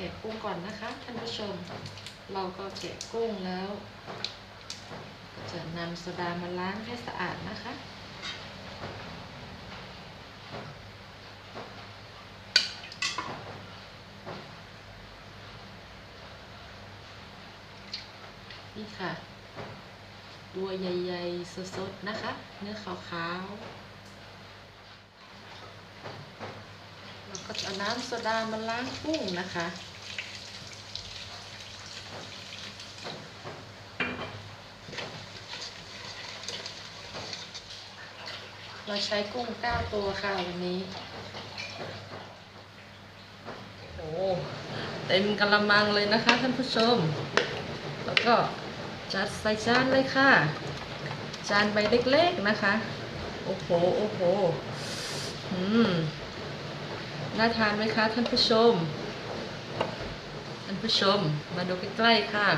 แกะกุ้งก่อนนะคะท่านผู้ชม เราก็แกะกุ้งแล้วจะนำโซดามาล้างให้สะอาดนะคะนี่ค่ะ ตัวใหญ่ๆ สดๆ นะคะ เนื้อขาวๆ เราก็จะเอาน้ำโซดามาล้างกุ้งนะคะ เราใช้กุ้ง9ตัวค่ะวันนี้ โอ้เต็มกระมังเลยนะคะท่านผู้ชม แล้วก็จัดใส่จานเลยค่ะ จานใบเล็กๆนะคะ โอ้โห โอ้โห อืม น่าทานไหมคะท่านผู้ชม ท่านผู้ชม มาดูใกล้ๆค่ะ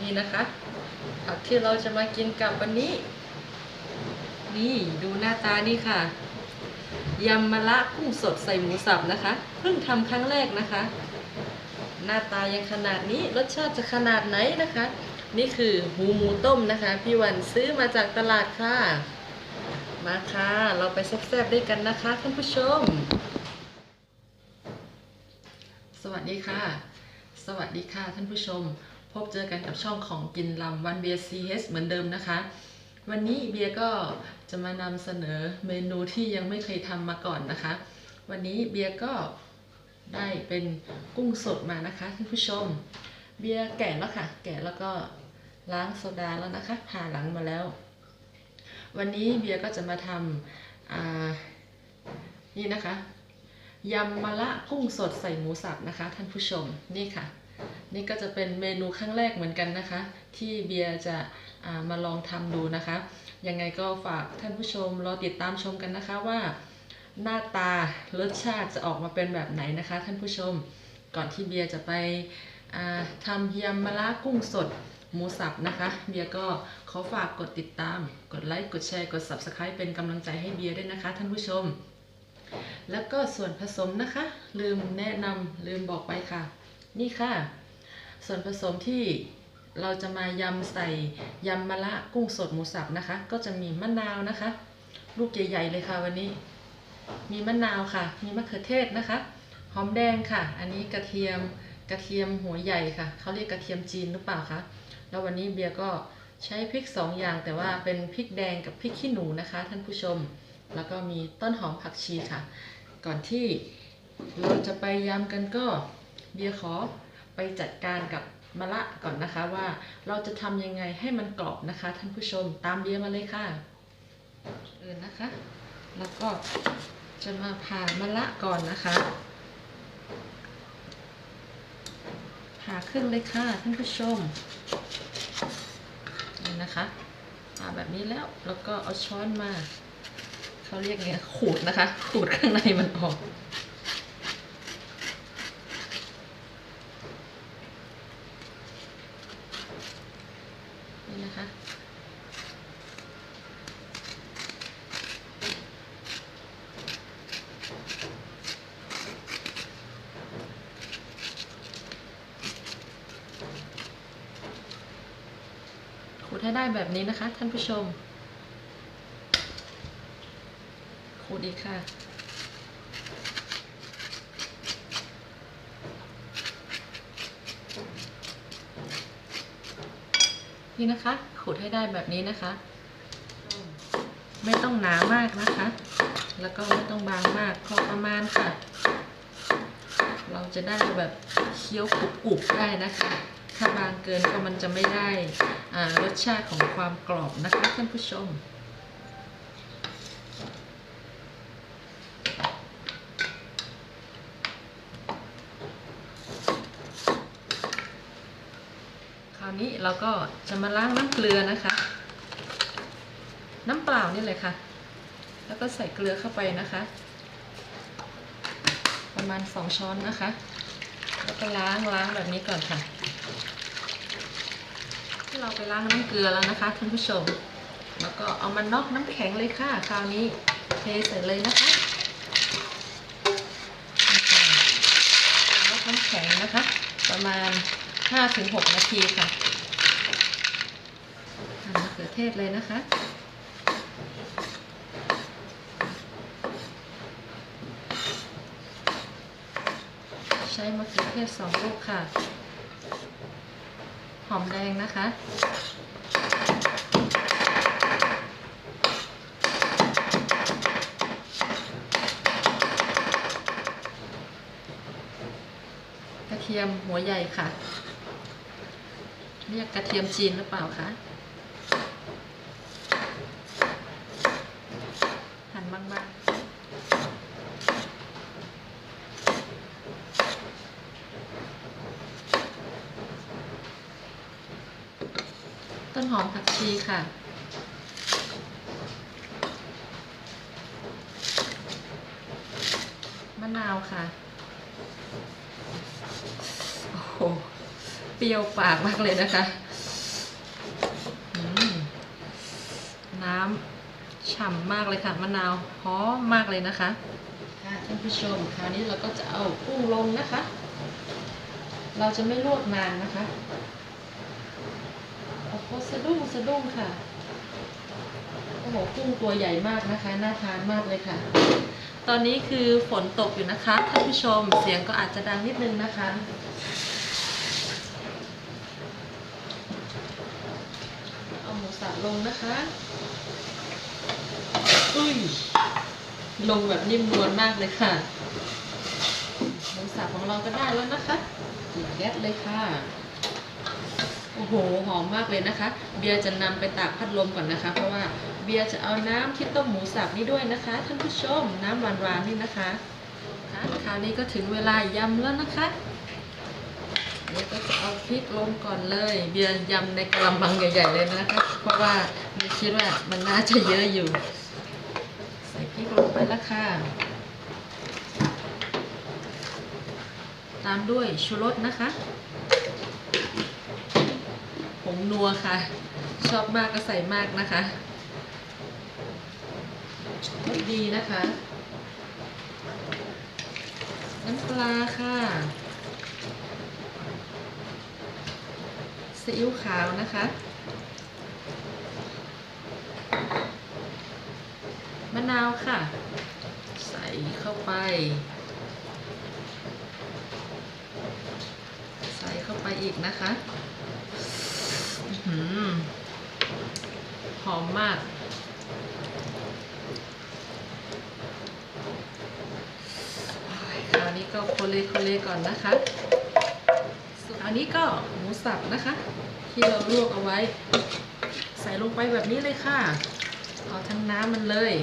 นี่นะคะผักที่เราจะมากินกับวันนี้ นี่ดูหน้าตานี่ค่ะยำมะละกุ้งสดใส่หมูสับนะคะเพิ่งทำครั้งแรกนะคะ หน้าตายังขนาดนี้รสชาติจะขนาดไหนนะคะ นี่คือหูหมูต้มนะคะ พี่วันซื้อมาจากตลาดค่ะ มาค่ะ เราไปแซ่บๆด้วยกันนะคะท่านผู้ชม สวัสดีค่ะ สวัสดีค่ะท่านผู้ชม พบเจอกันกับช่องของกินลำวันเบียซีเฮเหมือนเดิมนะคะ วันนี้เบียร์ก็จะมานำเสนอเมนูที่ยังไม่เคยทำมาก่อนนะคะ วันนี้เบียร์ก็ได้เป็นกุ้งสดมานะคะท่านผู้ชม เบียร์แกะแล้วค่ะ แกะแล้วก็ล้างโซดาแล้วนะคะผ่าหลังมาแล้ว วันนี้เบียร์ก็จะมาทำนี่นะคะยำมะละกุ้งสดใส่หมูสับนะคะท่านผู้ชมนี่ค่ะ นี่ก็จะเป็นเมนูครั้งแรกเหมือนกันนะคะ ที่เบียร์จะ มาลองทำดูนะคะ ยังไงก็ฝากท่านผู้ชมรอติดตามชมกันนะคะว่า หน้าตารสชาติจะออกมาเป็นแบบไหนนะคะ ท่านผู้ชมก่อนที่เบียร์จะไปอ่าทำยำมะระกุ้งสดหมูสับนะคะ เบียร์ก็ขอฝากกดติดตาม กดไลค์ กดแชร์ กด Subscribe เป็นกำลังใจให้เบียร์ด้วยนะคะ ท่านผู้ชม แล้วก็ส่วนผสมนะคะ ลืมแนะนำลืมบอกไปค่ะ นี่ค่ะ ส่วนผสมที่ เราจะมายำใส่ยำมะระกุ้งสดหมูสับนะคะ ก็จะมีมะนาวนะคะ ลูกใหญ่ๆเลยค่ะวันนี้ มีมะนาวค่ะ มีมะเขือเทศนะคะหอมแดงค่ะ อันนี้กระเทียมกระเทียมหัวใหญ่ค่ะเขาเรียกกระเทียมจีนหรือเปล่าคะแล้ววันนี้เบียร์ก็ใช้พริกสองอย่างแต่ว่าเป็นพริกแดงกับพริกขี้หนูนะคะ ท่านผู้ชม แล้วก็มีต้นหอมผักชีค่ะ ก่อนที่เราจะไปยำกันก็เบียร์ขอไปจัดการกับ มะละก่อนนะคะว่าเราจะทำยังไงให้มันกรอบนะคะ ท่านผู้ชมตามเบียมาเลยค่ะเออนะคะ แล้วก็จะมาผ่ามะละก่อนนะคะผ่าครึ่งเลยค่ะท่านผู้ชมนี่นะคะผ่าแบบนี้แล้วแล้วก็เอาช้อนมาเขาเรียกไงขูดนะคะ ขูดข้างในมันออก นี่นะคะ ขูดให้ ได้แบบนี้นะคะ ท่านผู้ชมขูดอีกค่ะ นี่นะคะขูดให้ได้แบบนี้นะคะ ไม่ต้องหนามากนะคะ แล้วก็ไม่ต้องบางมากพอประมาณค่ะ เราจะได้แบบเคี้ยวกรุบๆได้นะคะ ถ้าบางเกินก็มันจะไม่ได้รสชาติของความกรอบนะคะท่านผู้ชมคราวนี้เราก็จะมาล้างน้ำเกลือนะคะ น้ำเปล่านี่เลยค่ะ แล้วก็ใส่เกลือเข้าไปนะคะ ประมาณสองช้อนนะคะ แล้วก็ล้างล้างแบบนี้ก่อนค่ะ เราไปล้างน้ำเกลือแล้วนะคะท่านผู้ชม แล้วก็เอามันนอกน้ำแข็งเลยค่ะ คราวนี้เทใส่เลยนะคะนอกน้ำแข็งนะคะ ประมาณ 5-6 นาทีค่ะหั่นมะเขือเทศเลยนะคะใช้มะเขือเทศสองลูกค่ะ อมแดงนะคะ กระเทียมหัวใหญ่ค่ะ เรียกกระเทียมจีนหรือเปล่าคะหั่นบางๆ ต้นหอมผักชีค่ะ มะนาวค่ะ โอ้โห เปรี้ยวปากมากเลยนะคะ น้ำฉ่ำมากเลยค่ะ มะนาวหอมมากเลยนะคะ ค่ะท่านผู้ชมคราวนี้เราก็จะเอากุ้งลงนะคะ เราจะไม่ลวกนานนะคะ สะดุ้งสะดุ้งค่ะโอ้โหกุ้งตัวใหญ่มากนะคะ น่าทานมากเลยค่ะ ตอนนี้คือฝนตกอยู่นะคะท่านผู้ชมเสียงก็อาจจะดังนิดนึงนะคะเอาหมูสับลงนะคะอุ้ยลงแบบนิ่มนวลมากเลยค่ะหมูสับของเราก็ได้แล้วนะคะปิดแก๊สเลยค่ะ โอ้โหหอมมากเลยนะคะ เบียร์จะนำไปตากพัดลมก่อนนะคะ เพราะว่าเบียร์จะเอาน้ำที่ต้มหมูสับนี่ด้วยนะคะ ท่านผู้ชมน้ำหวานๆนี่นะคะคะคราวนี้ก็ถึงเวลายำแล้วนะคะเดี๋ยวก็จะเอาพริกลงก่อนเลย เบียร์ยำในกระมังใหญ่ๆเลยนะคะ เพราะว่าเบียร์คิดว่ามันน่าจะเยอะอยู่ ใส่พริกลงไปแล้วค่ะตามด้วยชูรสนะคะ งนัวค่ะ ชอบมากก็ใส่มากนะคะ ดีนะคะ น้ำปลาค่ะซีอิ๊วขาวนะคะ มะนาวค่ะ ใส่เข้าไป ใส่เข้าไปอีกนะคะ หอมมากคราวนี้ก็โคเลโคเลก่อนนะคะ ส่วนอันนี้ก็หมูสับนะคะ ที่เราลวกเอาไว้ ใส่ลงไปแบบนี้เลยค่ะ เอาทั้งน้ำมันเลย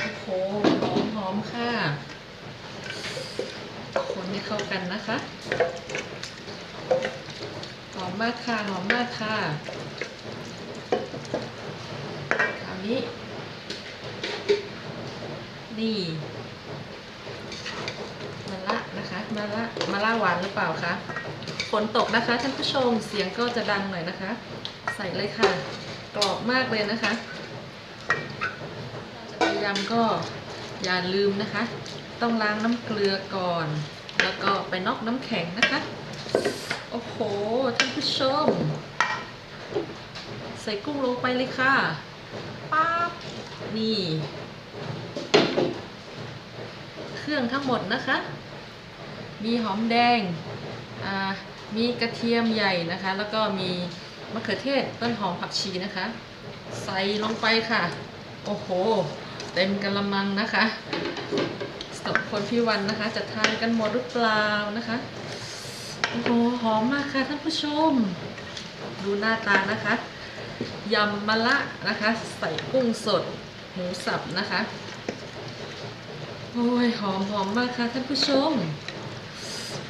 โอ้โหหอมหอมค่ะ คนให้เข้ากันนะคะ มมากค่ะหอมมากค่ะคราวนี้ นี่มะละนะคะมะละมะละหวานหรือเปล่าคะฝนตกนะคะท่านผู้ชมเสียงก็จะดังหน่อยนะคะ ใส่เลยค่ะ กรอบมากเลยนะคะจะไปยำก็อย่าลืมนะคะ ต้องล้างน้ำเกลือก่อน แล้วก็ไปนอกน้ำแข็งนะคะ โอ้โห ท่านผู้ชม ใส่กุ้งลงไปเลยค่ะป๊าบนี่ เครื่องทั้งหมดนะคะ มีหอมแดง อ่า มีกระเทียมใหญ่นะคะ แล้วก็มีมะเขือเทศต้นหอมผักชีนะคะ ใส่ลงไปค่ะ โอ้โห เต็มกระมังนะคะสองคนพี่วันนะคะ จะทานกันหมดหรือเปล่านะคะ โอ้โหหอมมากค่ะท่านผู้ชม ดูหน้าตานะคะยำมะละนะคะ ใส่กุ้งสดหมูสับนะคะ โอ้ยหอมหอมมากค่ะท่านผู้ชม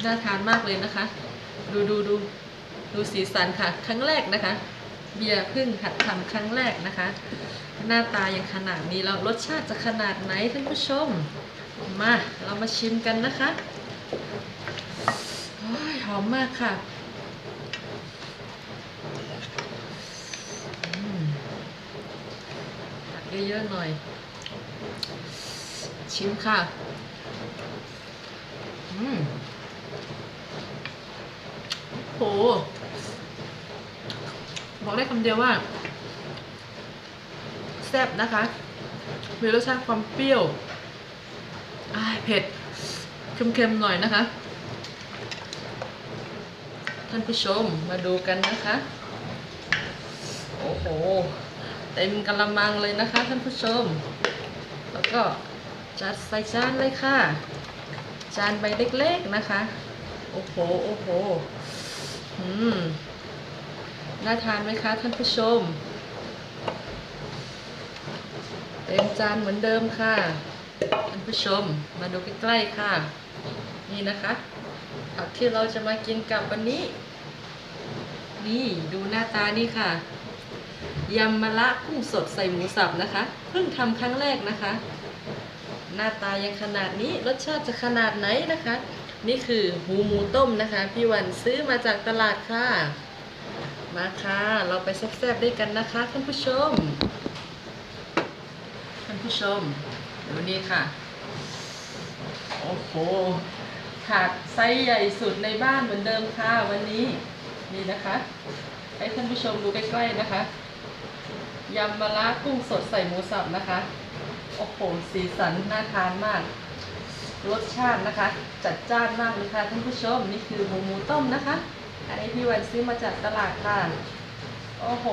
น่าทานมากเลยนะคะ ดูดูดูดูสีสันค่ะ ครั้งแรกนะคะ เบียร์พิ่งหัดทำครั้งแรกนะคะ หน้าตาอยังขนาดนี้แล้วรสชาติจะขนาดไหนท่านผู้ชม มาเรามาชิมกันนะคะ หอมมากค่ะตักเยอะๆหน่อย ชิมค่ะ อืมโห บอกได้คำเดียวว่า แซ่บนะคะ มีรสชาติความเปรี้ยวอายเผ็ด เค็มๆ หน่อยนะคะ ท่านผู้ชมมาดูกันนะคะ โอ้โห เต็มกะละมังเลยนะคะ ท่านผู้ชม แล้วก็จัดใส่จานเลยค่ะ จานใบเล็กๆนะคะ โอ้โห โอ้โห อืม น่าทานไหมคะท่านผู้ชม เต็มจานเหมือนเดิมค่ะ ท่านผู้ชม มาดูใกล้ๆค่ะ นี่นะคะ ผักที่เราจะมากินกับวันนี้ นี่ดูหน้าตานี่ค่ะยำมะละกุ้งสดใส่หมูสับนะคะ เพิ่งทำครั้งแรกนะคะ หน้าตายังขนาดนี้รสชาติจะขนาดไหนนะคะ นี่คือหูหมูต้มนะคะ พี่วันซื้อมาจากตลาดค่ะ มาค่ะ เราไปแซ่บๆด้วยกันนะคะท่านผู้ชมท่านผู้ชมดูนี่ค่ะ โอ้โห ถาดไซส์ใหญ่สุดในบ้านเหมือนเดิมค่ะวันนี้นี่นะคะ ให้ท่านผู้ชมดูใกล้ๆนะคะยำมะระกุ้งสดใส่หมูสับนะคะ โอ้โห สีสันน่าทานมาก รสชาตินะคะ จัดจ้านมากเลยค่ะท่านผู้ชม นี่คือหมูหมูต้มนะคะ อันนี้พี่วันซื้อมาจากตลาดค่ะ โอ้โห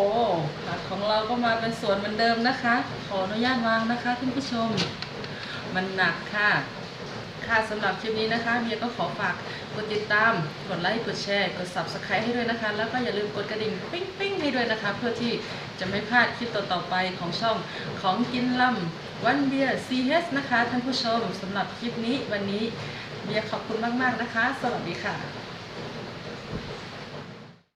ผักของเราก็มาเป็นสวนเหมือนเดิมนะคะ ขออนุญาตวางนะคะท่านผู้ชม มันหนักค่ะ ค่ะสำหรับคลิปนี้นะคะเบียก็ขอฝากกดติดตาม กดไลค์กดแชร์ กด subscribe ให้ด้วยนะคะ แล้วก็อย่าลืมกดกระดิ่งปิ้งปิ้งให้ด้วยนะคะ เพื่อที่จะไม่พลาดคลิปต่อๆไปของช่องของกินลำวันเบียร์ CS นะคะ ท่านผู้ชมสำหรับคลิปนี้วันนี้เบียร์ขอบคุณมากๆนะคะ สวัสดีค่ะ